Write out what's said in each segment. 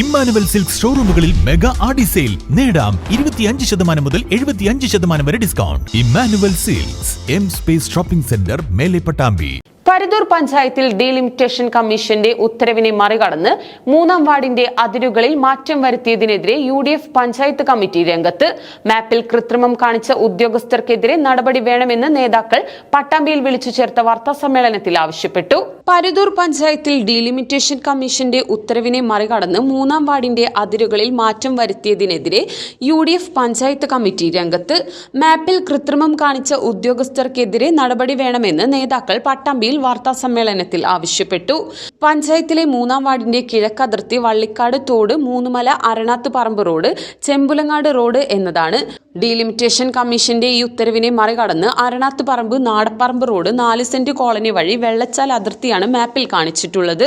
Emmanuel silk ഷോറൂമുകളിൽ mega Aadi sale. നേടാം ഇരുപത്തിയഞ്ച് ശതമാനം മുതൽ എഴുപത്തിയഞ്ച് ശതമാനം വരെ discount. Emmanuel silks M space shopping centre മേലെ പട്ടാമ്പി. പരുതൂർ പഞ്ചായത്തിൽ ഡീലിമിറ്റേഷൻ കമ്മീഷന്റെ ഉത്തരവിനെ മറികടന്ന് മൂന്നാം വാർഡിന്റെ അതിരുകളിൽ മാറ്റം വരുത്തിയതിനെതിരെ U D F panchayat committee രംഗത്ത് മാപ്പിൽ കൃത്രിമം കാണിച്ച ഉദ്യോഗസ്ഥർക്കെതിരെ നടപടി വേണമെന്ന് നേതാക്കൾ പട്ടാമ്പിയിൽ വിളിച്ചു ചേർത്ത വാർത്താ സമ്മേളനത്തിൽ ആവശ്യപ്പെട്ടു. പരുതൂർ പഞ്ചായത്തിൽ ഡീലിമിറ്റേഷൻ കമ്മീഷന്റെ ഉത്തരവിനെ മറികടന്ന് മൂന്നാം വാർഡിന്റെ അതിരുകളിൽ മാറ്റം വരുത്തിയതിനെതിരെ U D F panchayat committee രംഗത്ത് മാപ്പിൽ കൃത്രിമം കാണിച്ച ഉദ്യോഗസ്ഥർക്കെതിരെ നടപടി വേണമെന്ന് നേതാക്കൾ പട്ടാമ്പിയിൽ വാർത്താ സമ്മേളനത്തിൽ ആവശ്യപ്പെട്ടു പഞ്ചായത്തിലെ മൂന്നാം വാർഡിന്റെ കിഴക്കതിർത്തി വള്ളിക്കാട് തോട് മൂന്നുമല അരണാത്ത് പറമ്പ് റോഡ് ചെമ്പുലങ്ങാട് റോഡ് എന്നതാണ്. ഡീലിമിറ്റേഷൻ കമ്മീഷന്റെ ഈ ഉത്തരവിനെ മറികടന്ന് അരണാത്ത് പറമ്പ് നാടപ്പറമ്പ് റോഡ് നാല് സെന്റ് കോളനി വഴി വെള്ളച്ചാൽ അതിർത്തിയാണ് മാപ്പിൽ കാണിച്ചിട്ടുള്ളത്.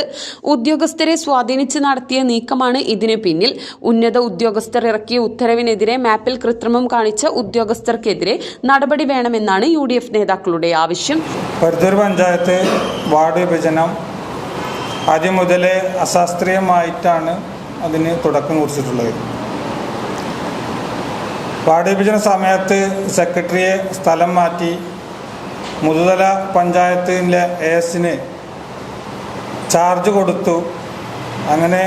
ഉദ്യോഗസ്ഥരെ സ്വാധീനിച്ച് നടത്തിയ നീക്കമാണ് ഇതിന് പിന്നിൽ. ഉന്നത ഉദ്യോഗസ്ഥർ ഇറക്കിയ ഉത്തരവിനെതിരെ മാപ്പിൽ കൃത്രിമം കാണിച്ച ഉദ്യോഗസ്ഥർക്കെതിരെ നടപടി വേണമെന്നാണ് യു നേതാക്കളുടെ ആവശ്യം. പരുത്തൂർ പഞ്ചായത്ത് വാർഡ് വിഭജനം ആദ്യം മുതലേ അശാസ്ത്രീയമായിട്ടാണ് അതിന് തുടക്കം കുറിച്ചിട്ടുള്ളത്. വാർഡ് വിഭജന സമയത്ത് സെക്രട്ടറിയെ സ്ഥലം മാറ്റി മുതുതല പഞ്ചായത്തിന്റെ എസിന് ചാർജ് കൊടുത്തു. അങ്ങനെ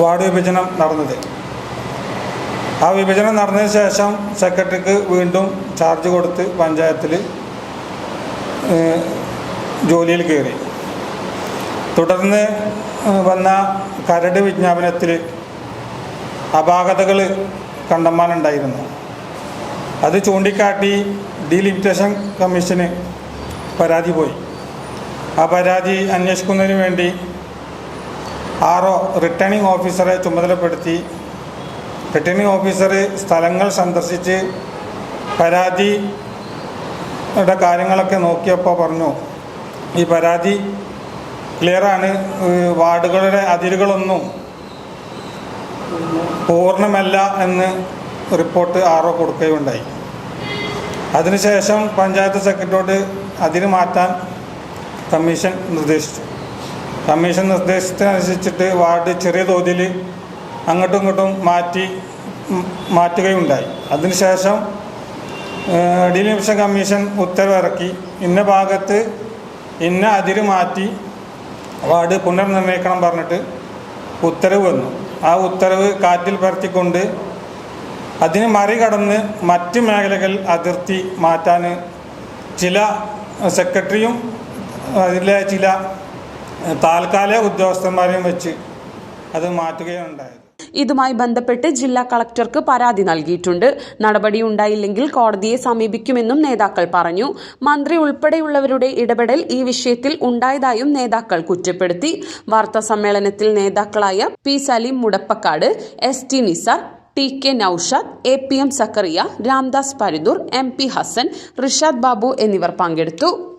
വാർഡ് വിഭജനം നടന്നത്. ആ വിഭജനം നടന്നതിന് ശേഷം സെക്രട്ടറിക്ക് വീണ്ടും ചാർജ് കൊടുത്ത് പഞ്ചായത്തിൽ ജോലിയിൽ കയറി. തുടർന്ന് വന്ന കരട് വിജ്ഞാപനത്തിൽ അപാകതകൾ കണ്ടമാനുണ്ടായിരുന്നു അത് ചൂണ്ടിക്കാട്ടി ഡീലിമിറ്റേഷൻ കമ്മീഷന് പരാതി പോയി. ആ പരാതി അന്വേഷിക്കുന്നതിന് വേണ്ടി ഒ റിട്ടേണിംഗ് ഓഫീസറെ ചുമതലപ്പെടുത്തി. റിട്ടേണിംഗ് ഓഫീസർ സ്ഥലങ്ങൾ സന്ദർശിച്ച് പരാതിയുടെ കാര്യങ്ങളൊക്കെ നോക്കിയപ്പോൾ പറഞ്ഞു ഈ പരാതി ക്ലിയറാണ്. വാർഡുകളുടെ അതിരുകളൊന്നും പൂർണമല്ല എന്ന് റിപ്പോർട്ട് ആർ ഒ കൊടുക്കുകയുണ്ടായി. അതിനുശേഷം പഞ്ചായത്ത് സെക്രട്ടറിയോട് അതിര് മാറ്റാൻ കമ്മീഷൻ നിർദ്ദേശിച്ചു. കമ്മീഷൻ നിർദ്ദേശത്തിനനുസരിച്ചിട്ട് വാർഡ് ചെറിയ തോതിൽ അങ്ങോട്ടും ഇങ്ങോട്ടും മാറ്റി മാറ്റുകയുണ്ടായി. അതിനുശേഷം ഡിലിമിഷൻ കമ്മീഷൻ ഉത്തരവിറക്കി. ഇന്ന ഭാഗത്ത് ഇന്ന അതിര് മാറ്റി വാർഡ് പുനർനിർണയിക്കണം പറഞ്ഞിട്ട് ഉത്തരവ് വന്നു. ആ ഉത്തരവ് കാറ്റിൽ പരത്തിക്കൊണ്ട് അതിന് മറികടന്ന് മറ്റ് മേഖലകൾ അതിർത്തി മാറ്റാൻ ചില സെക്രട്ടറിയും അതിലെ ചില താൽക്കാലിക ഉദ്യോഗസ്ഥന്മാരെയും വെച്ച് അത് മാറ്റുകയുണ്ടായത് ഇതുമായി ബന്ധപ്പെട്ട് ജില്ലാ കളക്ടർക്ക് പരാതി നൽകിയിട്ടുണ്ട്. നടപടി ഉണ്ടായില്ലെങ്കിൽ കോടതിയെ സമീപിക്കുമെന്നും നേതാക്കൾ പറഞ്ഞു. മന്ത്രി ഉൾപ്പെടെയുള്ളവരുടെ ഇടപെടൽ ഈ വിഷയത്തിൽ ഉണ്ടായതായും നേതാക്കൾ കുറ്റപ്പെടുത്തി. വാർത്താ സമ്മേളനത്തിൽ നേതാക്കളായ P Saleem Mudappakkad S T Nisar T K Noushad A P M Zakariya Ramdas Paridur M P Hasan Rishad Babu എന്നിവർ പങ്കെടുത്തു.